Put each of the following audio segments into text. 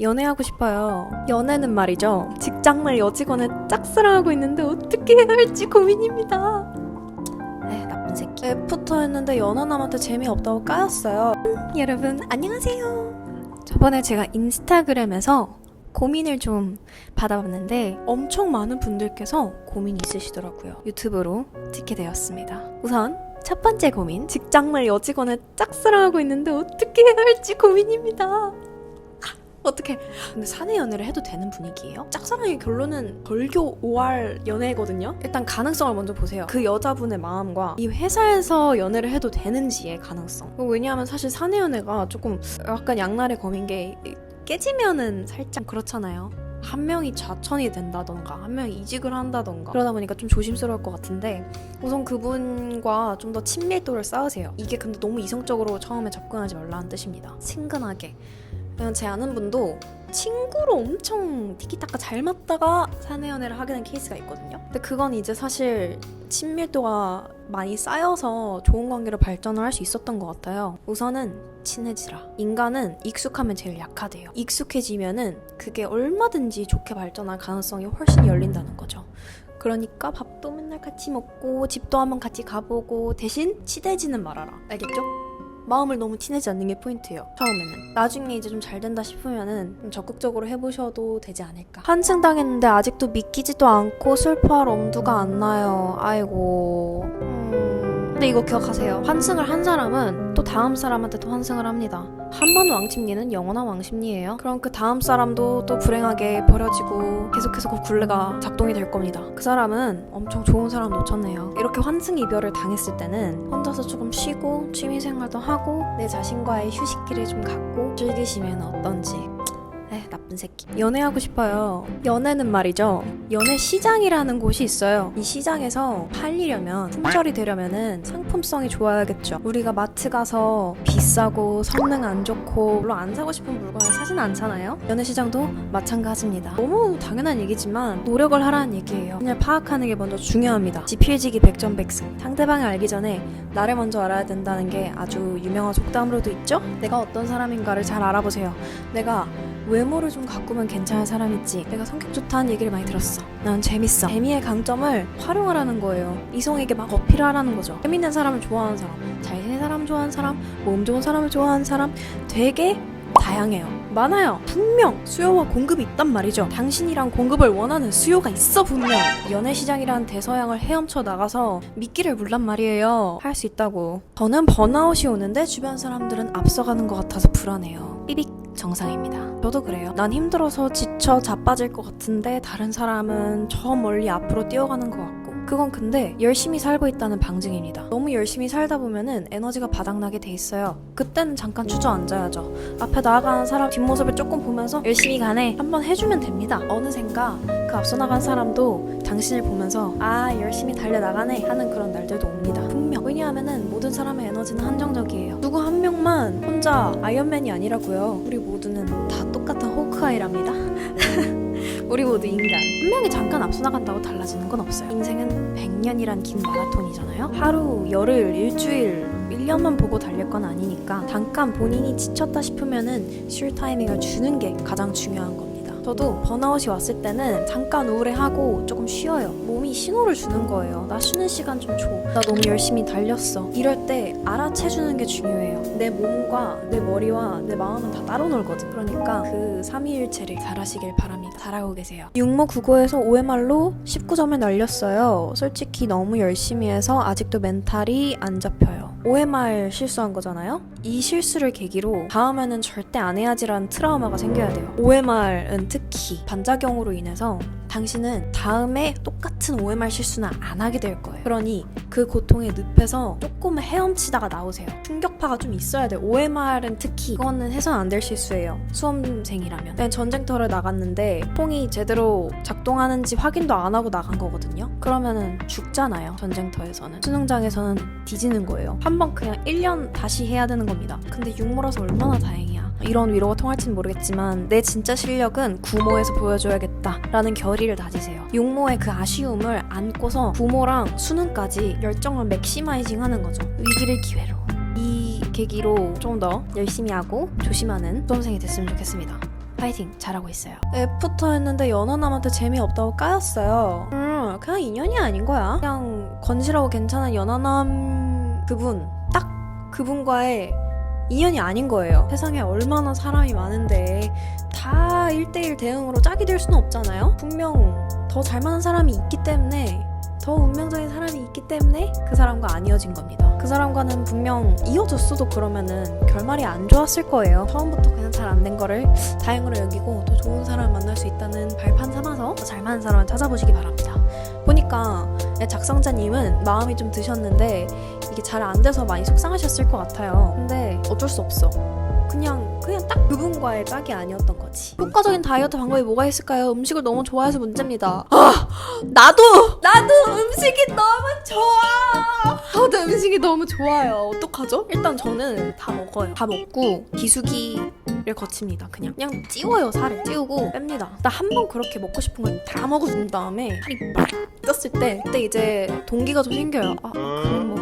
연애하고 싶어요. 연애는 말이죠. 직장말 여직원을 짝사랑하고 있는데 어떻게 해야 할지 고민입니다. 에 나쁜 새끼. 애프터 했는데 연하남한테 재미없다고 까였어요. 음, 여러분 안녕하세요. 저번에 제가 인스타그램에서 고민을 좀 받아봤는데 엄청 많은 분들께서 고민이 있으시더라고요. 유튜브로 찍게 되었습니다. 우선 첫 번째 고민. 직장말 여직원을 짝사랑하고 있는데 어떻게 해야 할지 고민입니다. 어떻게 근데 사내 연애를 해도 되는 분위기예요? 짝사랑의 결론은 벌교 5할 연애거든요. 일단 가능성을 먼저 보세요. 그 여자분의 마음과 이 회사에서 연애를 해도 되는지의 가능성. 왜냐하면 사실 사내 연애가 조금 약간 양날의 검인 게 깨지면은 살짝 그렇잖아요. 한 명이 좌천이 된다던가 한 명이 이직을 한다던가 그러다 보니까 좀 조심스러울 것 같은데 우선 그분과 좀 더 친밀도를 쌓으세요. 이게 근데 너무 이성적으로 처음에 접근하지 말라는 뜻입니다. 친근하게. 왜냐면 제 아는 분도 친구로 엄청 티키타카 잘 맞다가 사내 연애를 하게 된 케이스가 있거든요. 근데 그건 이제 사실 친밀도가 많이 쌓여서 좋은 관계로 발전을 할 수 있었던 것 같아요. 우선은 친해지라. 인간은 익숙하면 제일 약하대요. 익숙해지면은 그게 얼마든지 좋게 발전할 가능성이 훨씬 열린다는 거죠. 그러니까 밥도 맨날 같이 먹고 집도 한번 같이 가보고 대신 친해지는 말아라. 알겠죠? 마음을 너무 티내지 않는 게 포인트예요. 처음에는. 나중에 이제 좀 잘 된다 싶으면은 좀 적극적으로 해보셔도 되지 않을까. 한층 당했는데 아직도 믿기지도 않고 슬퍼할 엄두가 안 나요. 아이고. 음... 근데 이거 기억하세요. 환승을 한 사람은 또 다음 사람한테 또 환승을 합니다. 한 번 왕십리는 영원한 왕십리예요. 그럼 그 다음 사람도 또 불행하게 버려지고 계속해서 그 굴레가 작동이 될 겁니다. 그 사람은 엄청 좋은 사람 놓쳤네요. 이렇게 환승 이별을 당했을 때는 혼자서 조금 쉬고 취미 생활도 하고 내 자신과의 휴식기를 좀 갖고 즐기시면 어떤지. 에 나쁜 새끼. 연애하고 싶어요. 연애는 말이죠. 연애 시장이라는 곳이 있어요. 이 시장에서 팔리려면 품절이 되려면은 상품성이 좋아야겠죠. 우리가 마트 가서 비싸고 성능 안 좋고 물론 안 사고 싶은 물건을 사진 않잖아요. 연애 시장도 마찬가지입니다. 너무 당연한 얘기지만 노력을 하라는 얘기예요. 그냥 파악하는 게 먼저 중요합니다. 지필지기 백전백승. 상대방을 알기 전에 나를 먼저 알아야 된다는 게 아주 유명한 속담으로도 있죠. 내가 어떤 사람인가를 잘 알아보세요. 내가 외모를 좀 가꾸면 괜찮은 사람이지. 내가 성격 좋다는 얘기를 많이 들었어. 난 재밌어. 재미의 강점을 활용하라는 거예요. 이성에게 막 어필하라는 거죠. 재밌는 사람을 좋아하는 사람 잘생긴 사람을 좋아하는 사람 몸 좋은 사람을 좋아하는 사람 되게 다양해요. 많아요. 분명 수요와 공급이 있단 말이죠. 당신이랑 공급을 원하는 수요가 있어 분명. 연애 시장이란 대서양을 헤엄쳐 나가서 미끼를 물란 말이에요. 할 수 있다고. 저는 번아웃이 오는데 주변 사람들은 앞서가는 것 같아서 불안해요 정상입니다. 저도 그래요. 난 힘들어서 지쳐 자빠질 것 같은데 다른 사람은 저 멀리 앞으로 뛰어가는 것 같고 그건 근데 열심히 살고 있다는 방증입니다. 너무 열심히 살다 보면은 에너지가 바닥나게 돼 있어요. 그때는 잠깐 주저앉아야죠. 앞에 나아가는 사람 뒷모습을 조금 보면서 열심히 가네 한번 해주면 됩니다. 어느샌가 그 앞서 나간 사람도 당신을 보면서 아 열심히 달려나가네 하는 그런 날들도 옵니다. 분명. 왜냐하면은 모든 사람의 에너지는 한정적이에요. 누구 한 명만 혼자 아이언맨이 아니라고요. 우리 모두는 다 똑같은 호크아이랍니다. 우리 모두 인간. 한 명이 잠깐 앞서 나간다고 달라지는 건 없어요. 인생은 100년이란 긴 마라톤이잖아요. 하루, 열흘, 일주일, 1년만 보고 달릴 건 아니니까 잠깐 본인이 지쳤다 싶으면은 쉴 타이밍을 주는 게 가장 중요한 겁니다. 저도 번아웃이 왔을 때는 잠깐 우울해하고 조금 쉬어요. 몸이 신호를 주는 거예요. 나 쉬는 시간 좀 줘. 나 너무 열심히 달렸어. 이럴 때 알아채주는 게 중요해요. 내 몸과 내 머리와 내 마음은 다 따로 놀거든. 그러니까 그 삼위일체를 잘 하시길 바랍니다. 잘하고 계세요. 육모 국어에서 OMR로 19점을 날렸어요. 솔직히 너무 열심히 해서 아직도 멘탈이 안 잡혀요. OMR 실수한 거잖아요? 이 실수를 계기로 다음에는 절대 안 해야지라는 트라우마가 생겨야 돼요. OMR은 특히 반작용으로 인해서 당신은 다음에 똑같은 OMR 실수는 안 하게 될 거예요. 그러니 그 고통의 늪에서 조금 헤엄치다가 나오세요. 충격파가 좀 있어야 돼요. OMR은 특히 이거는 해서는 안될 실수예요. 수험생이라면. 난 전쟁터를 나갔는데 통이 제대로 작동하는지 확인도 안 하고 나간 거거든요. 그러면은 죽잖아요. 전쟁터에서는. 수능장에서는 뒤지는 거예요. 한 번 그냥 1년 다시 해야 되는 겁니다. 근데 육모라서 얼마나 다행이야. 이런 위로가 통할지는 모르겠지만 내 진짜 실력은 구모에서 보여줘야겠다 라는 결의를 다지세요. 육모의 그 아쉬움을 안고서 구모랑 수능까지 열정을 맥시마이징 하는 거죠. 위기를 기회로. 이 계기로 좀 더 열심히 하고 조심하는 수험생이 됐으면 좋겠습니다. 파이팅 잘하고 있어요. F부터 했는데 연하남한테 재미없다고 까였어요. 음, 그냥 인연이 아닌 거야. 그냥 건실하고 괜찮은 연하남 그분 딱 그분과의 인연이 아닌 거예요. 세상에 얼마나 사람이 많은데 다 1대1 대응으로 짝이 될 수는 없잖아요. 분명 더 잘 맞는 사람이 있기 때문에 더 운명적인 사람이 있기 때문에 그 사람과 안 이어진 겁니다. 그 사람과는 분명 이어졌어도 그러면은 결말이 안 좋았을 거예요. 처음부터 그냥 잘 안 된 거를 다행으로 여기고 더 좋은 사람을 만날 수 있다는 발판 삼아서 더 잘 맞는 사람을 찾아보시기 바랍니다. 보니까 작성자님은 마음이 좀 드셨는데 이게 잘 안 돼서 많이 속상하셨을 것 같아요. 근데 어쩔 수 없어. 그냥 그냥 딱 그분과의 짝이 아니었던 거지. 효과적인 다이어트 방법이 뭐가 있을까요? 음식을 너무 좋아해서 문제입니다. 아 나도 나도 음식이 너무 좋아. 저도 음식이 너무 좋아요. 어떡하죠? 일단 저는 다 먹어요. 다 먹고 기수기를 거칩니다. 그냥 그냥 찌워요 살을 찌우고 뺍니다. 나 한 번 그렇게 먹고 싶은 걸 다 먹어준 다음에 살이 막 떴을 때 그때 이제 동기가 좀 생겨요. 아 먹어야 되나?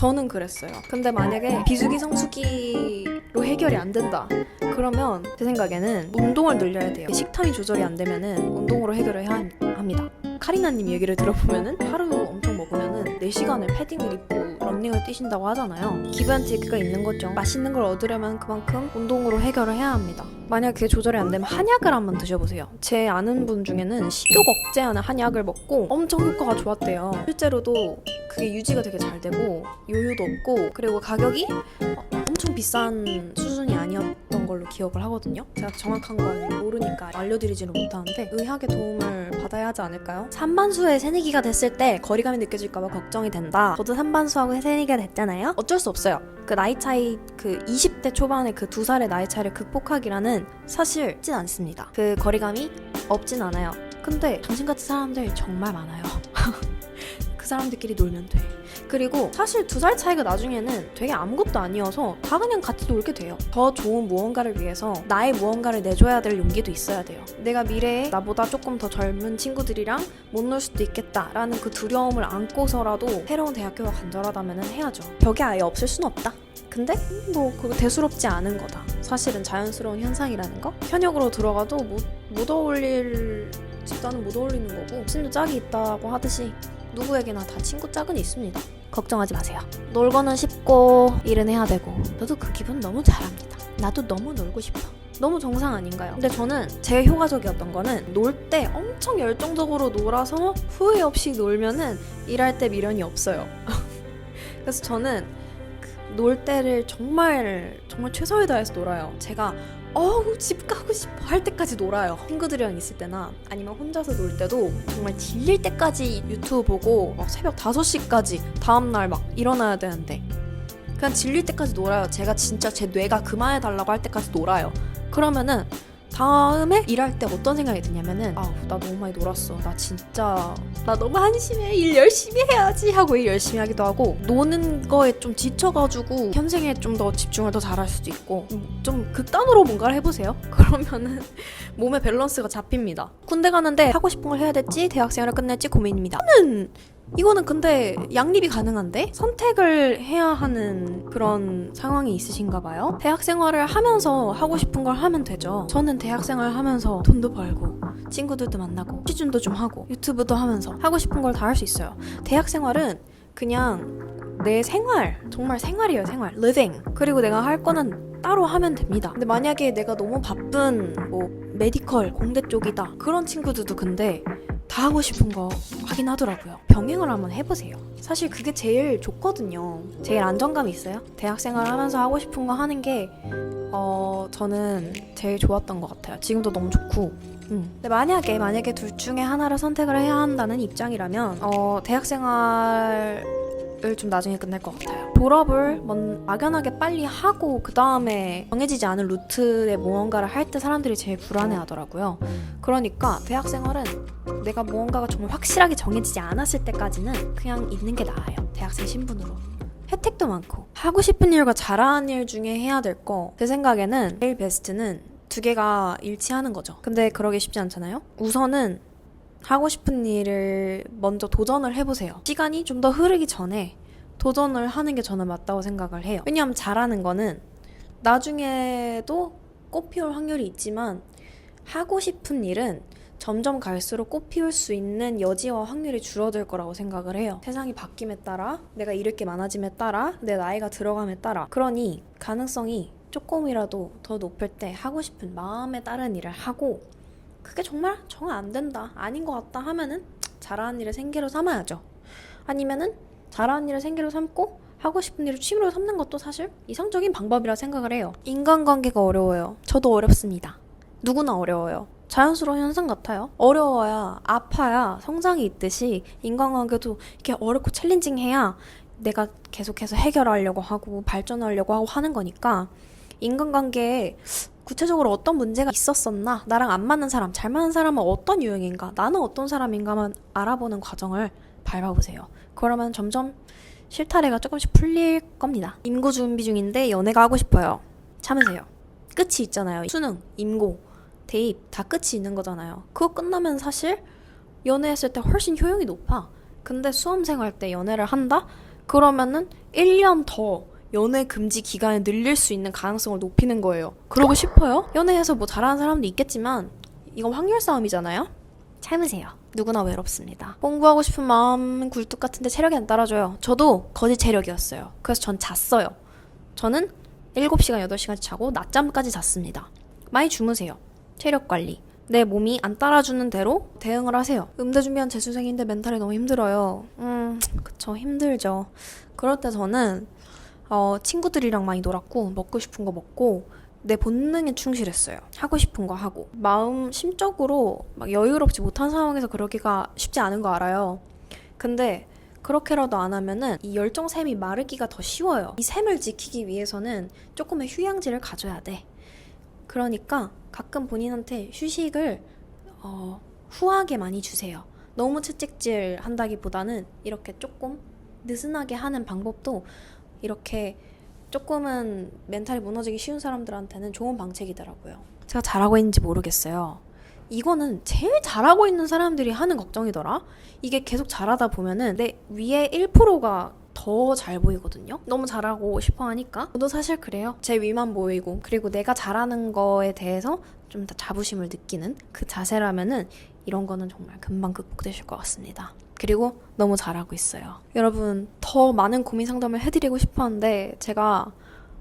저는 그랬어요. 근데 만약에 비수기 성수기로 해결이 안 된다. 그러면 제 생각에는 운동을 늘려야 돼요. 식탐이 조절이 안 되면은 운동으로 해결을 해야 합니다. 카리나님 얘기를 들어보면은 하루 엄청 먹으면은 4시간을 패딩을 입고 런닝을 뛰신다고 하잖아요. 기브앤테이크가 있는 거죠. 맛있는 걸 얻으려면 그만큼 운동으로 해결을 해야 합니다. 만약 그게 조절이 안 되면 한약을 한번 드셔보세요. 제 아는 분 중에는 식욕 억제하는 한약을 먹고 엄청 효과가 좋았대요. 실제로도 그게 유지가 되게 잘 되고 요요도 없고 그리고 가격이 어, 엄청 비싼 수준이 아니었던 걸로 기억을 하거든요. 제가 정확한 건 모르니까 알려드리지는 못하는데 의학의 도움을 받아야 하지 않을까요? 산반수의 새내기가 됐을 때 거리감이 느껴질까봐 걱정이 된다. 저도 산반수하고 새내기가 됐잖아요. 어쩔 수 없어요. 그 나이 차이 그 20대 초반의 그 두 살의 나이 차이를 극복하기라는 사실 쉽진 않습니다. 그 거리감이 없진 않아요. 근데 당신같은 사람들 정말 많아요. 그 사람들끼리 놀면 돼. 그리고 사실 두 살 차이가 나중에는 되게 아무것도 아니어서 다 그냥 같이 놀게 돼요. 더 좋은 무언가를 위해서 나의 무언가를 내줘야 될 용기도 있어야 돼요. 내가 미래에 나보다 조금 더 젊은 친구들이랑 못 놀 수도 있겠다라는 그 두려움을 안고서라도 새로운 대학교가 간절하다면 해야죠. 벽이 아예 없을 순 없다. 근데 뭐 그거 대수롭지 않은 거다. 사실은 자연스러운 현상이라는 거. 현역으로 들어가도 못, 못 어울릴 집단은 못 어울리는 거고 친구 짝이 있다고 하듯이 누구에게나 다 친구 짝은 있습니다. 걱정하지 마세요. 놀거는 쉽고 일은 해야 되고 너도 그 기분 너무 잘합니다. 나도 너무 놀고 싶어. 너무 정상 아닌가요? 근데 저는 제일 효과적이었던 거는 놀 때 엄청 열정적으로 놀아서 후회 없이 놀면은 일할 때 미련이 없어요. 그래서 저는 그놀 때를 정말 정말 최선을 다해서 놀아요. 제가 어우 집 가고 싶어 할 때까지 놀아요. 친구들이랑 있을 때나 아니면 혼자서 놀 때도 정말 질릴 때까지 유튜브 보고 막 새벽 5시까지 다음날 막 일어나야 되는데 그냥 질릴 때까지 놀아요. 제가 진짜 제 뇌가 그만해 달라고 할 때까지 놀아요. 그러면은 다음에 일할 때 어떤 생각이 드냐면은 아우 나 너무 많이 놀았어. 나 진짜 나 너무 한심해. 일 열심히 해야지 하고 일 열심히 하기도 하고 노는 거에 좀 지쳐가지고 현생에 좀 더 집중을 더 잘할 수도 있고 음, 좀 극단으로 뭔가를 해보세요. 그러면은 몸의 밸런스가 잡힙니다. 군대 가는데 하고 싶은 걸 해야 될지 대학생활을 끝낼지 고민입니다. 저는 이거는 근데 양립이 가능한데 선택을 해야 하는 그런 상황이 있으신가 봐요. 대학 생활을 하면서 하고 싶은 걸 하면 되죠. 저는 대학 생활 하면서 돈도 벌고 친구들도 만나고 시준도 좀 하고 유튜브도 하면서 하고 싶은 걸 다 할 수 있어요. 대학 생활은 그냥 내 생활 정말 생활이에요 생활 living 그리고 내가 할 거는 따로 하면 됩니다. 근데 만약에 내가 너무 바쁜 뭐 메디컬 공대 쪽이다 그런 친구들도 근데 다 하고 싶은 거 하긴 하더라고요. 병행을 한번 해보세요. 사실 그게 제일 좋거든요. 제일 안정감이 있어요. 대학생활 하면서 하고 싶은 거 하는 게, 어, 저는 제일 좋았던 것 같아요. 지금도 너무 좋고. 음. 근데 만약에, 만약에 둘 중에 하나를 선택을 해야 한다는 입장이라면, 어, 대학생활 을 좀 나중에 끝낼 것 같아요. 졸업을 먼 막연하게 빨리 하고 그 다음에 정해지지 않은 루트의 무언가를 할 때 사람들이 제일 불안해하더라고요. 그러니까 대학 생활은 내가 무언가가 정말 확실하게 정해지지 않았을 때까지는 그냥 있는 게 나아요. 대학생 신분으로. 혜택도 많고 하고 싶은 일과 잘하는 일 중에 해야 될 거 제 생각에는 제일 베스트는 두 개가 일치하는 거죠. 근데 그러기 쉽지 않잖아요. 우선은 하고 싶은 일을 먼저 도전을 해보세요. 시간이 좀 더 흐르기 전에 도전을 하는 게 저는 맞다고 생각을 해요. 왜냐하면 잘하는 거는 나중에도 꽃 피울 확률이 있지만 하고 싶은 일은 점점 갈수록 꽃 피울 수 있는 여지와 확률이 줄어들 거라고 생각을 해요. 세상이 바뀜에 따라, 내가 잃을 게 많아짐에 따라, 내 나이가 들어감에 따라. 그러니 가능성이 조금이라도 더 높을 때 하고 싶은 마음에 따른 일을 하고, 그게 정말 정 안 된다, 아닌 것 같다 하면은 잘하는 일을 생계로 삼아야죠. 아니면은 잘하는 일을 생계로 삼고 하고 싶은 일을 취미로 삼는 것도 사실 이상적인 방법이라 생각을 해요. 인간관계가 어려워요. 저도 어렵습니다. 누구나 어려워요. 자연스러운 현상 같아요. 어려워야, 아파야 성장이 있듯이 인간관계도 이렇게 어렵고 챌린징해야 내가 계속해서 해결하려고 하고 발전하려고 하고 하는 거니까 인간관계에 구체적으로 어떤 문제가 있었었나, 나랑 안 맞는 사람, 잘 맞는 사람은 어떤 유형인가, 나는 어떤 사람인가만 알아보는 과정을 밟아보세요. 그러면 점점 실타래가 조금씩 풀릴 겁니다. 임고 준비 중인데 연애가 하고 싶어요. 참으세요. 끝이 있잖아요. 수능, 임고, 대입 다 끝이 있는 거잖아요. 그거 끝나면 사실 연애했을 때 훨씬 효용이 높아. 근데 수험생 할 때 연애를 한다? 그러면은 1년 더 연애 금지 기간을 늘릴 수 있는 가능성을 높이는 거예요. 그러고 싶어요? 연애해서 뭐 잘하는 사람도 있겠지만 이건 확률 싸움이잖아요. 참으세요. 누구나 외롭습니다. 공부하고 싶은 마음은 굴뚝 같은데 체력이 안 따라줘요. 저도 거짓 체력이었어요. 그래서 전 잤어요. 저는 7시간, 8시간씩 자고 낮잠까지 잤습니다. 많이 주무세요. 체력 관리. 내 몸이 안 따라주는 대로 대응을 하세요. 음대 준비한 재수생인데 멘탈이 너무 힘들어요. 음, 그쵸. 힘들죠. 그럴 때 저는, 어, 친구들이랑 많이 놀았고, 먹고 싶은 거 먹고, 내 본능에 충실했어요. 하고 싶은 거 하고. 마음, 심적으로 막 여유롭지 못한 상황에서 그러기가 쉽지 않은 거 알아요. 근데, 그렇게라도 안 하면은 이 열정샘이 마르기가 더 쉬워요. 이 샘을 지키기 위해서는 조금의 휴양지를 가져야 돼. 그러니까 가끔 본인한테 휴식을 어, 후하게 많이 주세요. 너무 채찍질 한다기보다는 이렇게 조금 느슨하게 하는 방법도 이렇게 조금은 멘탈이 무너지기 쉬운 사람들한테는 좋은 방책이더라고요. 제가 잘하고 있는지 모르겠어요. 이거는 제일 잘하고 있는 사람들이 하는 걱정이더라. 이게 계속 잘하다 보면은 내 위에 1%가 더 잘 보이거든요. 너무 잘하고 싶어 하니까. 저도 사실 그래요. 제 위만 보이고, 그리고 내가 잘하는 거에 대해서 좀 더 자부심을 느끼는 그 자세라면은 이런 거는 정말 금방 극복되실 것 같습니다. 그리고 너무 잘하고 있어요. 여러분, 더 많은 고민 상담을 해드리고 싶어 하는데, 제가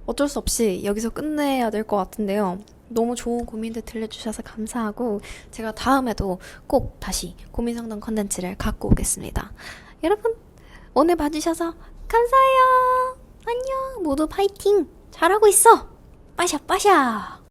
어쩔 수 없이 여기서 끝내야 될 것 같은데요. 너무 좋은 고민들 들려주셔서 감사하고, 제가 다음에도 꼭 다시 고민 상담 컨텐츠를 갖고 오겠습니다. 여러분, 오늘 봐주셔서 감사해요. 안녕. 모두 파이팅. 잘하고 있어. 빠샤, 빠샤.